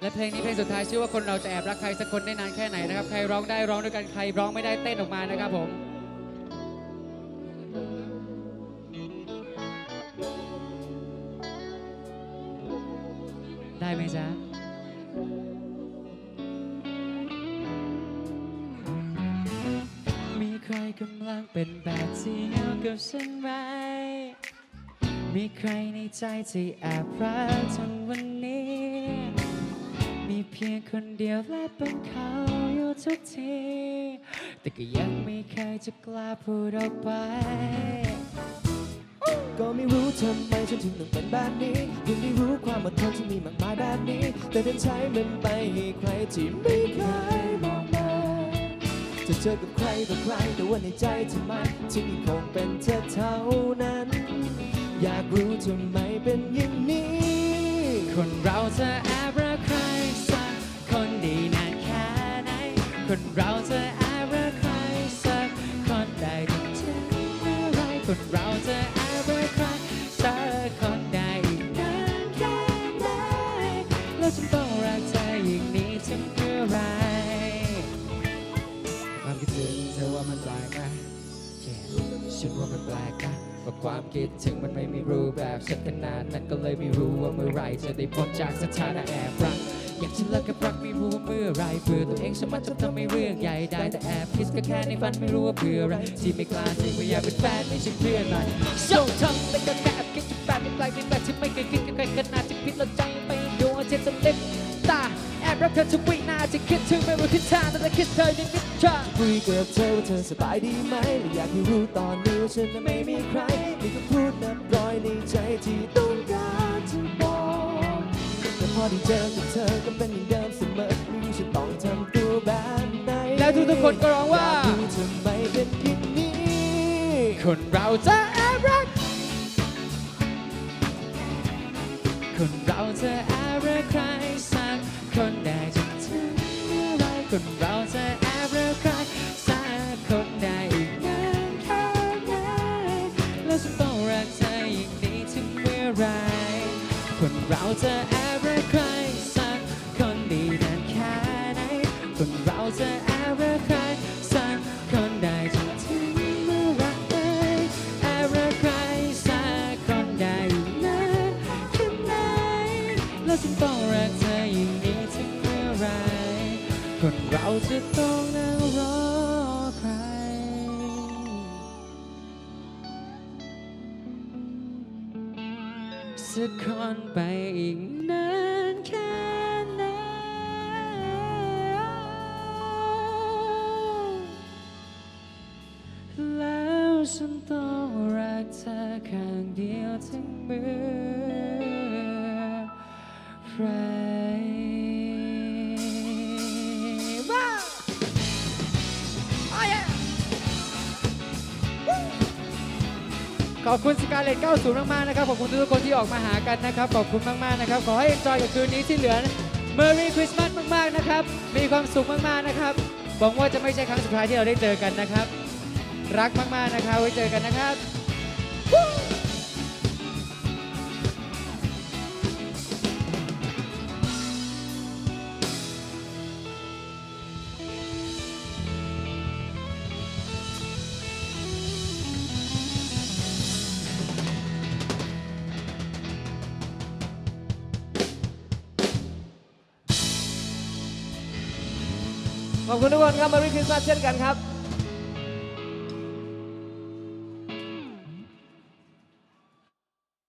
และเพลงนี้เพลงสุดท้ายชื่อว่าคนเราจะแอบรักใครสักคนได้นานแค่ไหนนะครับ ใครร้องได้ร้องด้วยกันใครร้องไม่ได้เต้นออกมานะครับผมได้ไหมจ๊ะมีใครกำลังเป็นแบบที่เดียวกับฉันไหม มีใครในใจที่แอบรักทั้งวันนี้ มีเพียงคนเดียวและเป็นเขาอยู่ทุกที แต่ก็ยังไม่เคยจะกล้าพูดออกไป ก็ไม่รู้ทำไมฉันถึงต้องเป็นแบบนี้ยังไม่รู้ความอดทนที่มีมากมายแบบนี้ แต่ดันใช้มันไปให้ใครที่ไม่เคยมองมาจะเจอกับใครต่อใครแต่ว่าในใจทำไมที่ยังคงเป็นเธอเท่านั้นอยาก รู้ทำไมเป็นอย่างนี้ คนเราจะแอบรักใครสักคนได้นานแค่ไหน คนเราจะแอบรักใครสักคนได้ถึงเมื่อไรคนเราจะแอบรักใคร ความคิดถึงมันไม่มีรูปแบบฉันขนาดนั้นก็เลยไม่รู้ว่าเมื่อไรจะได้พ้นจากสถานะแอบรัก อยากจะเลิกกับรักไม่รู้ว่าเมื่อไรเบื่อตัวเองฉันมันจะทำให้เรื่องใหญ่ได้แต่แอบคิดก็แค่ในฝันไม่รู้ว่าเบื่ออะไรที่ไม่กล้าที่ไม่อยากเป็นแฟนไม่ใช่เพื่อนมันโซ่ทำเป็นก็แค่แอบคิดจะแฟนเป็นไกลเป็นแบบที่ไม่เคยคิดกับใครขนาดที่คิดแล้วใจไม่ดวงเจ็บจนเล็บตาแอบรักเธอทุกวินาทีคิดถึงไม่รู้ทิศทางแต่คิดเธอในนิด คุยกับเธอว่าเธอสบายดีไหมและอยากให้รู้ตอนนี้ว่าฉันนั้นไม่มีใคร มีคำพูดนับร้อยในใจที่ต้องการจะบอกแต่พอได้เจอกับเธอก็เป็นอย่างเดิมเสมอไม่รู้ฉันต้องทำตัวแบบไหนแล้วทุกๆคนก็ร้องว่า ยกรู้ทำไมเป็นอย่างนี้ คนเราจะแอบรัก คนเราจะแอบรักใครสักคนได้จนถึงเมื่อไหรคนเราจะแจะแอบรักใครสักคนด้นานแค่ไหนคนเราจะแอบรักใครสักคนได้จนถึงเมื่อไหรแอบรักใครสักคนได้อีกนานแค่ไหนแล้วฉันต้องรักเธออย่างนี้ถึงเมื่อไหรคนเราจะต้องนั่ง สักคนไปอีกนะ ขอบคุณสกาเลต90 มากๆนะครับ ขอบคุณทุกคนที่ออกมาหากันนะครับ ขอบคุณมากๆนะครับ ขอให้เอ็นจอยกับคืนนี้ที่เหลือ Merry Christmas มากๆนะครับ มีความสุขมากๆนะครับ หวังว่าจะไม่ใช่ครั้งสุดท้ายที่เราได้เจอกันนะครับ รักมากๆนะครับ ไว้เจอกันนะครับ ขอบคุณทุกคนครับมาริคริสต์มาสเช่นกันครับ